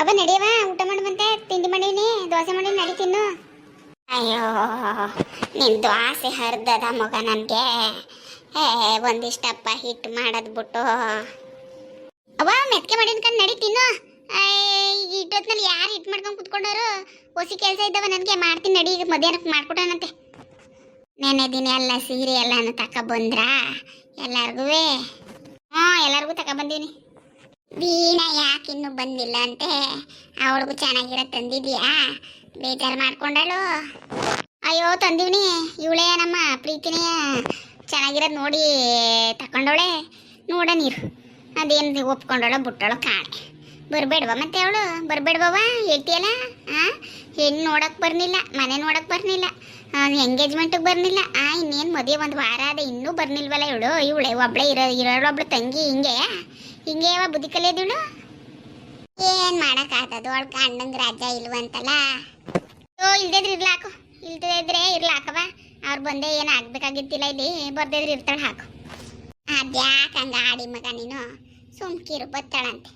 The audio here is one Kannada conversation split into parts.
ಅವ ನಡೆಯವ? ಊಟ ಮಾಡುವಂತೆ ತಿಂಡಿ ಮಾಡೀನಿ, ದೋಸೆ ಮಾಡಿ ನಡಿ ತಿನ್ನು. ಅಯ್ಯೋ, ನಿನ್ ದೋಸೆ ಹರಿದದ ಮಗ ನನಗೆ. ಏ ಒಂದಿಷ್ಟಪ್ಪ ಹಿಟ್ಟು ಮಾಡೋದು ಬಿಟ್ಟು. ಅವ ಮೆತ್ಕೆ ಮಾಡಿನ ಕಂಡು ನಡಿ ತಿನ್ನು. ಇಟ್ಟೊತ್ನಲ್ಲಿ ಯಾರು ಹಿಟ್ಟು ಮಾಡ್ಕೊಂಡು ಕುತ್ಕೊಂಡವರು? ಹೊಸಿ ಕೆಲಸ ಇದ್ದವ ನನಗೆ, ಮಾಡ್ತೀನಿ ನಡಿ, ಈಗ ಮಧ್ಯಾಹ್ನಕ್ಕೆ ಮಾಡ್ಕೊಟ್ಟನಂತೆ ನೆನೆ ದಿನ ಎಲ್ಲ ಸೀರೆ ಎಲ್ಲಾನು ಬಂದ್ರಾ? ಎಲ್ಲಾರ್ಗೂ ಹ್ಞೂ ಎಲ್ಲರಿಗೂ ತಗೊಬಂದೀನಿ ವೀಣಾ ಯಾಕೆ ಇನ್ನೂ ಬಂದಿಲ್ಲ ಅಂತೆ? ಅವಳಿಗೂ ಚೆನ್ನಾಗಿರೋ ತಂದಿದ್ಯಾ? ಬೇಜಾರು ಮಾಡ್ಕೊಂಡಳು. ಅಯ್ಯೋ, ತಂದಿವ್ನಿ, ಇವಳೇ ನಮ್ಮ ಪ್ರೀತಿನೇ ಚೆನ್ನಾಗಿರೋದು ನೋಡಿ ತಕೊಂಡವಳೆ. ನೋಡ ನೀರು. ಅದೇನು ಒಪ್ಕೊಂಡಳು ಬಿಟ್ಟಳು ಕಾಣೆ ಬರಬೇಡ್ವ ಮತ್ತೆ ಅವಳು? ಬರಬೇಡ್ವವ ಹೇಳ್ತಿಯಲ್ಲ? ಆ? ಹೆಣ್ಣು ನೋಡಕ್ ಬರ್ನಿಲ್ಲ, ಮನೆ ನೋಡೋಕೆ ಬರ್ನಿಲ್ಲ ಎಂಗೇಜ್ಮೆಂಟಿಗೆ ಬರ್ನಿಲ್ಲ. ಆ, ಇನ್ನೇನು ಮದುವೆ ಒಂದು ವಾರ ಅದೇ ಇನ್ನೂ ಬರ್ನಿಲ್ವಲ್ಲ ಇವಳು? ಇವಳೆ ಒಬ್ಳೆ ಇರೋ ಇರೋಳು ಒಬ್ಳು ತಂಗಿ ಹಿಂಗೆ. ಹಿಂಗೆ ಬುದ್ಧಿ ಕಲಿಯೋದಿಳು ಏನ್ ಮಾಡಕ್ಕಾಗದು ಅವಳ ಗಂಡಂಗ್ ರಾಜ್ಯ ಇಲ್ವಂತಲ್ಲ ಓ ಇಲ್ದಿದ್ರೆ ಇರ್ಲಾಕು ಇಲ್ದಿದ್ರೆ ಇರ್ಲಾಕವ ಅವ್ರು ಬಂದೆ ಏನು ಆಗ್ಬೇಕಾಗಿತ್ತಿಲ್ಲ ಇಲ್ಲಿ. ಬರ್ದಿದ್ರೆ ಇರ್ತಾಳೆ ಹಾಕು. ಅದ್ಯಾಕೆ ಹಂಗ ಆಡಿ ಮಗ ನೀನು? ಸುಮ್ಕಿರು ಬತ್ತಾಳಂತೆ.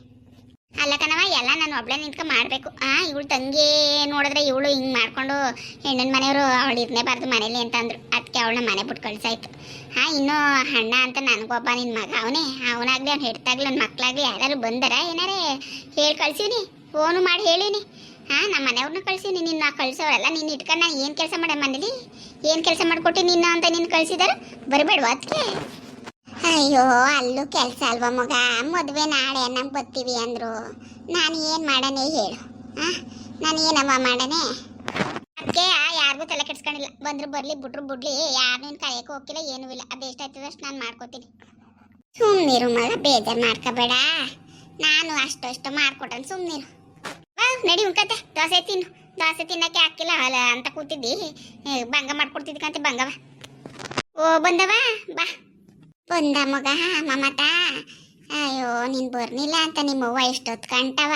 ಅಲ್ಲ ಕಣವ ಎಲ್ಲ ನಾನು ಒಬ್ಳೆ ನಿಂತ್ಕೊಂಡು ಮಾಡಬೇಕು. ಆ, ಇವಳು ತಂಗಿ ನೋಡಿದ್ರೆ ಇವಳು ಹಿಂಗೆ ಮಾಡ್ಕೊಂಡು ಹೆಣ್ಣಿನ ಮನೆಯವರು ಅವಳು ಇರಲೇಬಾರ್ದು ಮನೇಲಿ ಅಂತ ಅಂದ್ರು ಅದಕ್ಕೆ ಅವಳನ್ನ ಮನೆ ಬಿಟ್ಟು ಕಳ್ಸಾಯ್ತು ಹಾ, ಇನ್ನು ಅಣ್ಣ ಅಂತ ನನಗೊಬ್ಬ ನಿನ್ನ ಮಗ ಅವನೇ. ಅವನಾಗ್ಲಿ, ಅವ್ನು ಹೆಡ್ತಾಗ್ಲಿ, ಅವ್ನ ಮಕ್ಳಾಗ್ಲಿ ಯಾರು ಬಂದರ ಏನಾರೇ? ಹೇಳಿ ಕಳ್ಸೀನಿ. ಫೋನು ಮಾಡಿ ಹೇಳಿನಿ. ಹಾ ನಮ್ಮ ಮನೆಯವ್ರನ್ನ ಕಳ್ಸೀನಿ. ನಿನ್ನ ಕಳ್ಸೋರಲ್ಲ ನಿನ್ನ ಇಟ್ಕೊಂಡು ನಾನು ಏನು ಕೆಲಸ ಮಾಡ ಮನೇಲಿ? ಏನು ಕೆಲಸ ಮಾಡಿಕೊಟ್ಟಿ ನಿನ್ನ ಅಂತ ನಿನ್ನ ಕಳ್ಸಿದಾರ? ಬರಬೇಡ್ವಾ ಅದಕ್ಕೆ ಅಯ್ಯೋ, ಅಲ್ಲೂ ಕೆಲಸ ಅಲ್ವ ಮಗ? ಮದುವೆ ನಾಳೆ ನಮ್ಗೆ ಬರ್ತೀವಿ ಅಂದ್ರು. ನಾನು ಏನು ಮಾಡನೆ ಹೇಳು. ಹಾಂ ನಾನು ಏನಮ್ಮ ಮಾಡನೆ ಯಾರಿಗೂ ಬಂದ್ರೆ ಬರ್ಲಿ, ಬಿಟ್ರು ಬಿಡ್ಲಿ. ಯಾರನ್ನ ಕರೆಯಕ್ಕೆ ಹೋಗಿಲ್ಲ ಏನೂ ಇಲ್ಲ. ಅದೆಷ್ಟಾಯ್ತದ ಅಷ್ಟು ನಾನು ಮಾಡ್ಕೋತೀನಿ. ಸುಮ್ಮನಿರು ಮಗ, ಬೇಜಾರು ಮಾಡ್ಕೋಬೇಡ. ನಾನು ಅಷ್ಟು ಅಷ್ಟು ಮಾಡ್ಕೊಟ್ಟನು ಸುಮ್ಮನಿರು ನಡಿ ಉಂಕತೆ ದೋಸೆ ತಿನ್ನು. ದೋಸೆ ತಿನ್ನಕ್ಕೆ ಹಾಕಿಲ್ಲ ಅಲ್ಲ ಅಂತ ಕೂತಿದ್ದಿ. ಭಂಗ ಮಾಡ್ಕೊಡ್ತಿದ್ಕಂತೆ ಭಂಗವ. ಓ, ಬಂದವ? ಬಾ. ಬಂದ ಮಗ, ಮಮತ. ಅಯ್ಯೋ, ನೀನು ಬರ್ನಿಲ್ಲ ಅಂತ ನಿಮ್ಮವ್ವ ಎಷ್ಟೊತ್ತು ಕಂಟವ?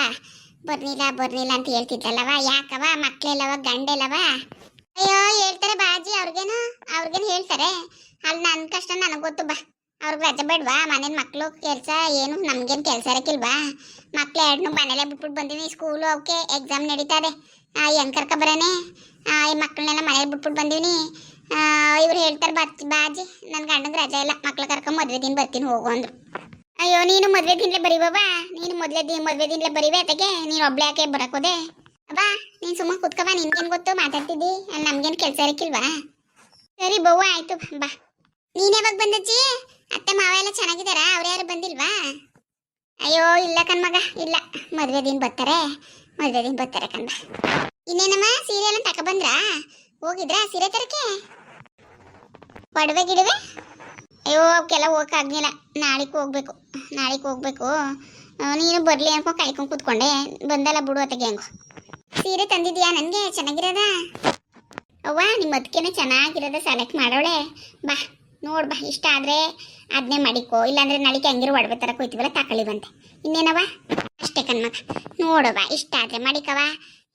ಬರ್ನಿಲ್ಲ ಬರ್ನಿಲ್ಲ ಅಂತ ಹೇಳ್ತಿದ್ದಲ್ಲವ? ಯಾಕವ? ಮಕ್ಕಳೆಲ್ಲವ ಗಂಡೆಲ್ಲವ ಅಯ್ಯೋ, ಹೇಳ್ತಾರೆ ಬಾಜಿ, ಅವ್ರಿಗೇನು ಅವ್ರಿಗೇನು ಹೇಳ್ತಾರೆ? ಅಲ್ಲಿ ನನ್ನ ಕಷ್ಟ ನನಗೆ ಗೊತ್ತು, ಬಾ. ಅವ್ರಿಗೆ ರಜೆ ಬೇಡ್ವಾ? ಮನೇನ ಮಕ್ಕಳು ಕೆಲಸ, ಏನು, ನಮ್ಗೇನು ಕೆಲಸ ಇರಕ್ಕಿಲ್ವಾ? ಮಕ್ಳು ಎರಡನ್ನೂ ಮನೇಲೆ ಬಿಟ್ಬಿಟ್ಟು ಬಂದೀವಿ ಸ್ಕೂಲು ಅವಕ್ಕೆ ಎಕ್ಸಾಮ್ ನಡೀತಾರೆ ಹೆಂಗೆ ಕರ್ಕೊಬರೇನೆ ಈ ಮಕ್ಕಳನ್ನೆಲ್ಲ ಮನೇಲಿ ಬಿಟ್ಬಿಟ್ಟು ಬಂದೀನಿ ಇವ್ರು ಹೇಳ್ತಾರೆ ಬಾಜಿ ಬಾಜಿ ನನ್ನ ಗಂಡಂಗೆ ರಜೆ ಇಲ್ಲ, ಮಕ್ಳು ಕರ್ಕೊಂಡು ಮದುವೆ ದಿನ ಬರ್ತೀನಿ ಹೋಗು ಅಂದರು. ಅಯ್ಯೋ, ನೀನು ಮದುವೆ ದಿನಲೇ ಬರೀಬಾ ನೀನು ಮೊದಲೇ ದಿನ ಮದುವೆ ದಿನಲೇ ಬರೀವೆ ಅದಕ್ಕೆ ನೀನು ಒಬ್ಳೆ ಯಾಕೆ ಬರಕೋದೆ ಬಾ ನೀನ್ ಸುಮ್ಮ ಕುತ್ಕವ ನಿನ್ಗೇನ್ ಗೊತ್ತು? ಮಾತಾಡ್ತಿದ್ದಿ? ನಮ್ಗೇನ್ ಕೆಲ್ಸ ಇರಕ್ಕಿಲ್ವಾ ಸರಿ ಬವ್ವ, ಆಯ್ತು. ಬಾ. ನೀನ್ ಯಾವಾಗ ಬಂದಜ್ಜಿ? ಅತ್ತೆ, ಮಾವ ಎಲ್ಲ ಚೆನ್ನಾಗಿದಾರ ಯಾರು ಬಂದಿಲ್ವಾ? ಅಯ್ಯೋ, ಇಲ್ಲ ಕಣ್ಮಗ ಇಲ್ಲ. ಮದುವೆ ದಿನ ಬರ್ತಾರೆ. ಮದುವೆ ದಿನ ಬರ್ತಾರೆ ಕಣ್ಮ ಇನ್ನೇನಮ್ಮ, ಸೀರೆ ಎಲ್ಲ ಬಂದ್ರಾ? ಹೋಗಿದ್ರಾ ಸೀರೆ ತರಕ್ಕೆ? ಒಡವೆ ಗಿಡವೆ? ಅಯ್ಯೋ, ಅವಕ್ಕೆಲ್ಲ ಹೋಗಕ್ಕಾಗ್ಲಿಲ್ಲ ನಾಳೆಗೆ ಹೋಗ್ಬೇಕು. ನಾಳೆಗೆ ಹೋಗ್ಬೇಕು. ನೀನು ಬರಲಿ ಅನ್ಕೊಂಡು ಕಾಯ್ಕೊಂಡು ಕೂತ್ಕೊಂಡೆ. ಬಂದಲ್ಲ ಬಿಡು ಅತ್ತಗೆ ಹೆಂಗು. ಸೀರೆ ತಂದಿದ್ಯಾ? ನನಗೆ ಚೆನ್ನಾಗಿರೋದ? ಅವ್ವ ನಿಮ್ಮ ಅದಕ್ಕೇನೆ ಚೆನ್ನಾಗಿರೋದ ಸೆಲೆಕ್ಟ್ ಮಾಡೋಳೆ. ಬಾ, ನೋಡ್ ಬಾ, ಇಷ್ಟ ಆದ್ರೆ ಅದನ್ನೇ ಮಾಡಿಕೋ. ಇಲ್ಲಾಂದ್ರೆ ನಾಳೆಗೆ ಹಂಗಿರು ಒಡವೆ ತರಕ್ಕೆ ಹೋಯ್ತೀವಲ್ಲ ತಕೊಳ್ಳಿ ಬಂತೆ. ಇನ್ನೇನವ ಅಷ್ಟೇ ಕಣ್ಮಗ. ನೋಡವ್ವ, ಇಷ್ಟ ಆದ್ರೆ ಮಾಡಿಕವ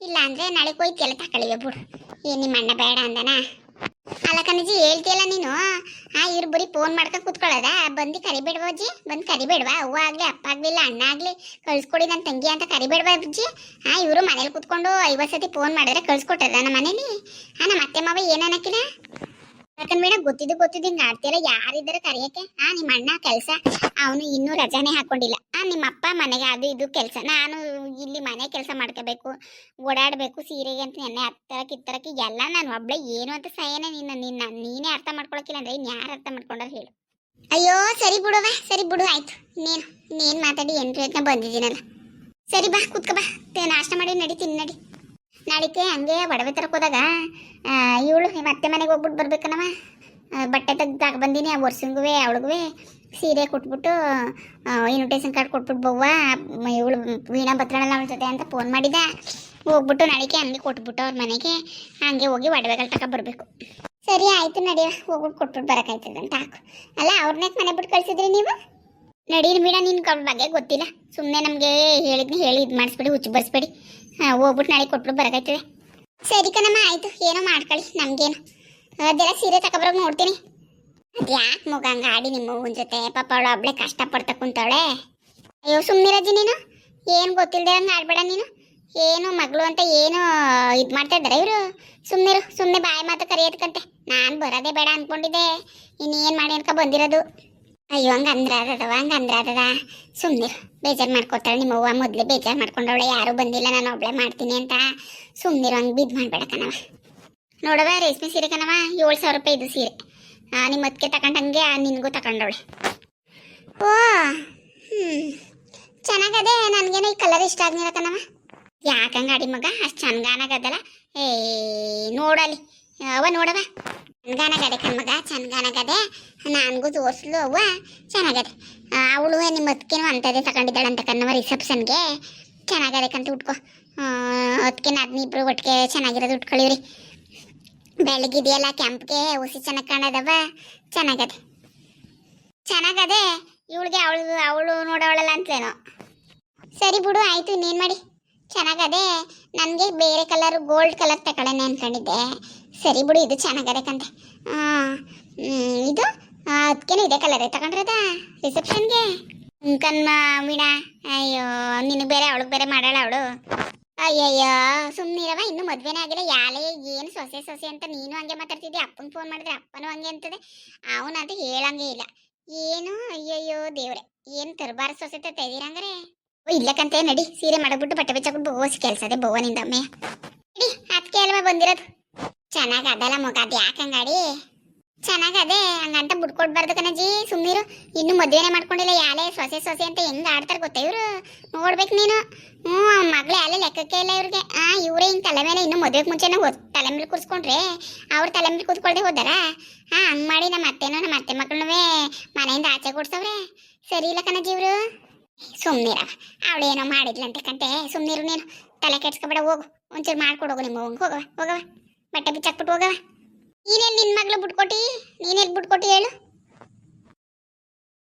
ಇಲ್ಲ ಅಂದ್ರೆ ನಾಳೆ ಕೊಯ್ತಿಯಲ್ಲ ತಕೊಳ್ಳಿವೆ ಬಿಡು. ಏನ್ ನಿಮ್ಮ ಅಣ್ಣ ಬೇಡ ಅಂದನ? ಅಲ್ಲ ಹೇಳ್ತೀಯಲ್ಲ ನೀನು? ಆ, ಇವ್ರು ಬರೀ ಫೋನ್ ಮಾಡ್ಕೊಂಡು ಕೂತ್ಕೊಳ್ಳೋದ? ಬಂದು ಕರಿಬೇಡ್ವಾ ಅಜ್ಜಿ? ಬಂದು ಕರಿಬೇಡ್ವಾ? ಅವ್ವ ಆಗ್ಲಿ, ಅಪ್ಪ ಆಗ್ಲಿಲ್ಲ ಅಣ್ಣ ಆಗ್ಲಿ, ಕಳ್ಸ್ಕೊಡಿ ನನ್ನ ತಂಗಿ ಅಂತ ಕರಿಬೇಡ್ವಾ ಅಜ್ಜಿ? ಆ, ಇವರು ಮನೇಲಿ ಕೂತ್ಕೊಂಡು ಐವತ್ತು ಸತಿ ಫೋನ್ ಮಾಡಿದ್ರೆ ಕಳ್ಸ್ಕೊಟ್ಟದ ನಮ್ಮ ಮನೇಲಿ ಆ ನಮ್ಮ ಅತ್ತೆ ಮಾವ ಏನ್ ಅನ್ನಕ್ಕಿಲ್ಲ ಯಾಕಂದ್ ಮೇಡಮ್ ಗೊತ್ತಿದ್ದು ಗೊತ್ತಿದ್ದು ಹಿಂಗ್ ಆಡ್ತೀರ? ಯಾರಿದ್ದಾರೆ ಕರೆಯಕ್ಕೆ? ಆ ನಿಮ್ಮ ಅಣ್ಣ ಕೆಲಸ. ಅವನು ಇನ್ನೂ ರಜಾನೆ ಹಾಕೊಂಡಿಲ್ಲ. ಆ, ನಿಮ್ಮ ಅಪ್ಪ ಮನೆಗೆ ಅದು ಇದು ಕೆಲಸ. ನಾನು ಇಲ್ಲಿ ಮನೆ ಕೆಲಸ ಮಾಡ್ಕೋಬೇಕು, ಓಡಾಡಬೇಕು, ಸೀರೆಗೆ ಅಂತ ನೆನ್ನೆ ಹತ್ತರಕ್ಕೆ, ಇತ್ತರಕ್ಕೆ ಎಲ್ಲ ನಾನು ಒಬ್ಳೆ. ಏನು ಅಂತ ಸಹಾಯನ ನಿನ್ನ ನಿನ್ನ, ನೀನೇ ಅರ್ಥ ಮಾಡ್ಕೊಳಕಿಲ್ಲ ಅಂದ್ರೆ ಇನ್ನು ಯಾರು ಅರ್ಥ ಮಾಡ್ಕೊಂಡಾರ ಹೇಳು. ಅಯ್ಯೋ, ಸರಿ ಬಿಡುವ, ಸರಿ ಬಿಡು, ಆಯ್ತು. ಇನ್ನೇನು ಇನ್ನೇನು ಮಾತಾಡಿ ಏನು ಪ್ರಯತ್ನ ಬಂದಿದ್ದೀನಲ್ಲ. ಸರಿ ಬಾ, ಕೂತ್ಕೋ ಬಾ. ನಾಷ್ಟ ಮಾಡಿ ನಡಿ ನಡಿ. ನಾಳಿಕೆ ಹಂಗೆ ಒಡವೆ ತರಕ್ಕೆ ಹೋದಾಗ ಇವಳು ನಿಮ್ಮ ಅತ್ತೆ ಮನೆಗೆ ಹೋಗ್ಬಿಟ್ಟು ಬರ್ಬೇಕನವ. ಬಟ್ಟೆ ತೆಗ್ದಾಗ ಬಂದೀನಿ, ಆ ವರ್ಷಂಗೂ ಅವಳಿಗೂ ಸೀರೆ ಕೊಟ್ಬಿಟ್ಟು ಇನ್ವಿಟೇಷನ್ ಕಾರ್ಡ್ ಕೊಟ್ಬಿಟ್ಟು ಬವ್ವ ಇವಳು ವೀಣಾ ಬತ್ರಳಲ್ಲ ಅವಳ ಜೊತೆ ಅಂತ ಫೋನ್ ಮಾಡಿದ್ದೆ ಹೋಗ್ಬಿಟ್ಟು ನಾಳಿಕೆ ಹಂಗೆ ಕೊಟ್ಬಿಟ್ಟು ಅವ್ರ ಮನೆಗೆ, ಹಂಗೆ ಹೋಗಿ ಒಡವೆಗಳು ತಕ ಬರಬೇಕು. ಸರಿ, ಆಯಿತು ನಡಿಯ ಹೋಗ್ಬಿಟ್ಟು ಕೊಟ್ಬಿಟ್ಟು ಬರೋಕ್ಕಾಯ್ತದೆ ಅಂತ ಹಾಕು. ಅಲ್ಲ ಅವ್ರನ್ನೇ ಮನೆ ಬಿಟ್ಟು ಕಳಿಸಿದ್ರಿ ನೀವು? ನಡೀರಿ ಬೀಡ ನಿನ್ಗೆ ಅವ್ರ ಬಗ್ಗೆ ಗೊತ್ತಿಲ್ಲ. ಸುಮ್ಮನೆ ನಮಗೆ ಹೇಳಿದ್ನಿ, ಹೇಳಿ ಇದು ಮಾಡಿಸ್ಬೇಡಿ, ಹುಚ್ಚು ಬರ್ಸ್ಬೇಡಿ. ಹಾಂ ಹೋಗ್ಬಿಟ್ಟು ನಾಳೆ ಕೊಟ್ಬಿಟ್ಟು ಬರೋಕೈತದೆ. ಸರಿ ಕಣಮ್ಮ, ಆಯ್ತು. ಏನೋ ಮಾಡ್ಕೊಳ್ಳಿ, ನಮಗೇನು. ಅದೆಲ್ಲ ಸೀರೆ ತಗೊಬರೋಕೆ ನೋಡ್ತೀನಿ. ಅದ್ಯಾಕೆ ಮಗ ಹಂಗೆ ಆಡಿ ನಿಮ್ಮ ಮಗುನ ಜೊತೆ? ಪಾಪ ಅವಳು ಒಬ್ಳೆ ಕಷ್ಟಪಡ್ತಾ ಅಯ್ಯೋ ಸುಮ್ಮನಿರಜ್ಜಿ ನೀನು? ಏನು ಗೊತ್ತಿಲ್ಲದೆ ಅಂತ ಆಡ್ಬೇಡ ನೀನು. ಏನು ಮಗಳು ಅಂತ ಏನು ಇದು ಮಾಡ್ತಾ ಇದ್ದಾರೆ ಇವರು. ಸುಮ್ಮನಿರು ಸುಮ್ಮನೆ ಬಾಯಿ ಮಾತು ಕರೆಯೋದಕ್ಕಂತೆ. ನಾನು ಬರೋದೇ ಬೇಡ ಅಂದ್ಕೊಂಡಿದ್ದೆ ಇನ್ನೇನು ಮಾಡಿ ಅನ್ಕ ಬಂದಿರೋದು? ಅಯ್ಯೋ, ಹಂಗೆ ಅಂದ್ರೆ ಅದವ, ಹಂಗೆ ಸುಮ್ನೆ ಅದದ ಸುಮ್ಮನಿರು ಬೇಜಾರು ಮಾಡ್ಕೊತಾಳೆ ನಿಮ್ಮ ಅವ್ವ ಮೊದಲೇ ಬೇಜಾರು ಮಾಡ್ಕೊಂಡವಳೆ, ಯಾರು ಬಂದಿಲ್ಲ, ನಾನು ಒಬ್ಳೆ ಮಾಡ್ತೀನಿ ಅಂತ. ಸುಮ್ನೆ ಹಂಗೆ ಬಿದ್ದು ಮಾಡಬೇಡ ಕಣವ ನೋಡವ ರೇಷ್ಮೆ ಸೀರೆ ಕಣವ ಏಳು ಸಾವಿರ ರೂಪಾಯಿ ಇದು ಸೀರೆ. ನಿಮ್ಮ ಅದಕ್ಕೆ ತಗೊಂಡಂಗೆ ನಿನಗೂ ತಗೊಂಡವಳೆ ಓ ಹ್ಞೂ ಚೆನ್ನಾಗದೆ, ನನಗೇನೋ ಈ ಕಲರ್ ಇಷ್ಟ ಆದ್ನಿಲ್ಲ ಕಣವ ಯಾಕಂಗಾಡಿ ಮಗ, ಅಷ್ಟು ಚೆನ್ನಾಗದಲ್ಲ ಏ, ನೋಡಲಿ. ಅವ ನೋಡವ ಚಂದಗಾನಾಗದೆ ಕಣ್ಮಗ ಚಂದಗಾನಾಗದೆ ನನಗೂ ತೋರಿಸ್ಲು ಅವ್ವ ಚೆನ್ನಾಗದೆ ಅವಳು ನಿಮ್ಮ ಅದಕ್ಕೇನು ಅಂತದೆ ತಗೊಂಡಿದ್ದಾಳೆ ಅಂತ ಕಣ್ಣವ ರಿಸೆಪ್ಷನ್ಗೆ. ಚೆನ್ನಾಗದಕ್ಕಂತ ಉಟ್ಕೊ. ಅದಕ್ಕೆ ಅದನ್ನ ಇಬ್ರು ಒಟ್ಟಿಗೆ ಚೆನ್ನಾಗಿರೋದು ಉಟ್ಕೊಳ್ಳಿವ್ರಿ. ಬೆಳಗಿದೆಯಲ್ಲ ಕೆಂಪ್ಗೆ, ಹುಸಿ ಚೆನ್ನಾಗಿ ಕಾಣದವ ಚೆನ್ನಾಗದೆ ಚೆನ್ನಾಗದೆ ಇವಳಿಗೆ ಅವಳು ಅವಳು ನೋಡವಳಲ್ಲ ಅಂತೇನೋ. ಸರಿ ಬಿಡು, ಆಯಿತು, ಇನ್ನೇನು ಮಾಡಿ. ಚೆನ್ನಾಗದೆ ನನಗೆ ಬೇರೆ ಕಲರ್ ಗೋಲ್ಡ್ ಕಲರ್ ತಗೊಳ್ಳೋಣ ಅಂದ್ಕೊಂಡಿದ್ದೆ ಸರಿ ಬಿಡು, ಇದು ಚೆನ್ನಾಗದೆ ಕಂತೆ ಇದು ಅದಕ್ಕೇನು ಇದೇ ಕಲರೇ ತಗೊಂಡ್ರದ ರಿಸೆಪ್ಷನ್ಗೆ ಕಣ್ಮ ಮೀಣ ಅಯ್ಯೋ ನಿನಗೆ ಬೇರೆ, ಅವಳಿಗೆ ಬೇರೆ ಮಾಡಾಳ ಅವಳು. ಅಯ್ಯಯ್ಯೋ ಸುಮ್ಮನಿರವ ಇನ್ನೂ ಮದುವೆನೇ ಆಗಿಲ್ಲ. ಯಾಲೇ, ಏನು ಸೊಸೆ ಸೊಸೆ ಅಂತ ನೀನು ಹಂಗೆ ಮಾತಾಡ್ತಿದ್ದೆ. ಅಪ್ಪನ ಫೋನ್ ಮಾಡಿದ್ರೆ ಅಪ್ಪನೂ ಹಂಗೆ ಅಂತದೆ. ಅವನಂತೂ ಹೇಳಂಗೆ ಇಲ್ಲ. ಏನು, ಅಯ್ಯಯ್ಯೋ, ದೇವ್ರೆ. ಏನು ತರಬಾರ ಸೊಸೆ ತೆಗೀರಂಗ್ರೆ ಓ ಇಲ್ಲಕ್ಕಂತೆ ನಡಿ. ಸೀರೆ ಮಾಡಬಿಟ್ಟು ಬಟ್ಟೆ ಬೆಚ್ಚಕ್ಬಿಟ್ಟು ಬೋಸ್ ಕೆಲ್ಸದೆ ಬೋವನಿಂದ ಒಮ್ಮೆ. ನಡಿ, ಅದಕ್ಕೆ ಅಲ್ವಾ ಬಂದಿರೋದು? ಚೆನ್ನಾಗಿ ಅದಲ್ಲ ಮಗ, ಅದು ಯಾಕಂಗಾಡಿ ಅದೇ ಹಂಗಂತ ಬಿಟ್ಕೊಡ್ಬಾರ್ದು ಕಣಜಿ. ಸುಮ್ಮನಿರು ಇನ್ನು ಮದುವೆನೇ ಮಾಡ್ಕೊಂಡಿಲ್ಲ, ಯಾಲೇ ಸೊಸೆ ಸೊಸೆ ಅಂತ ಹೆಂಗ್ ಆಡ್ತಾರೆ ಗೊತ್ತಾ ಇವರು? ನೋಡ್ಬೇಕು ನೀನು. ಹ್ಞೂ ಮಗಳು ಯಾಲೇ ಲೆಕ್ಕಕ್ಕೆ ಇಲ್ಲ ಇವ್ರಿಗೆ. ಆ, ಇವರೇ ಹಿಂಗೆ ತಲೆ ಮೇಲೆ ಇನ್ನೂ ಮದುವೆಗೆ ಮುಂಚೆನೇ ಓದ್ ತಲೆ ಮೇಲೆ ಕೂರಿಸ್ಕೊಂಡ್ರೆ ಅವ್ರ ತಲೆ ಮೇಲೆ ಕೂತ್ಕೊಳ್ದೆ ಹೋದಾರ? ಹಾ, ಹಂಗ್ ಮಾಡಿ ನಮ್ಮ ಅತ್ತೆನೋ ನಮ್ಮ ಅತ್ತೆ ಮಕ್ಕಳನ್ನೂ ಮನೆಯಿಂದ ಆಚೆ ಕೊಡ್ಸವ್ರೆ. ಸರಿ ಇಲ್ಲ ಕಣಜಿ ಇವರು. ಸುಮ್ಮನಿರ ಏನೋ ಮಾಡಿದ್ಲಂತೆ ಕಂತೆ. ಸುಮ್ಮನಿರು ನೀನು. ತಲೆ ಕೆಡ್ಸ್ಕೊಬೇಡ, ಹೋಗು. ಒಂಚೂರು ಮಾಡ್ಕೊಡೋಗು ನಿಮ್ಮ ಹೋಗು ಹೋಗವ ಹೋಗವ ಬಟ್ಟೆ ಬಿಚ್ಚಾಕ್ಬಿಟ್ಟು ಹೋಗವ ನೀನೆಲ್ಲಿ ನಿನ್ನ ಮಗಳು ಬಿಟ್ಕೊಟ್ಟಿ? ನೀನೆಲ್ಲಿ ಬಿಟ್ಕೊಟ್ಟಿ ಹೇಳು?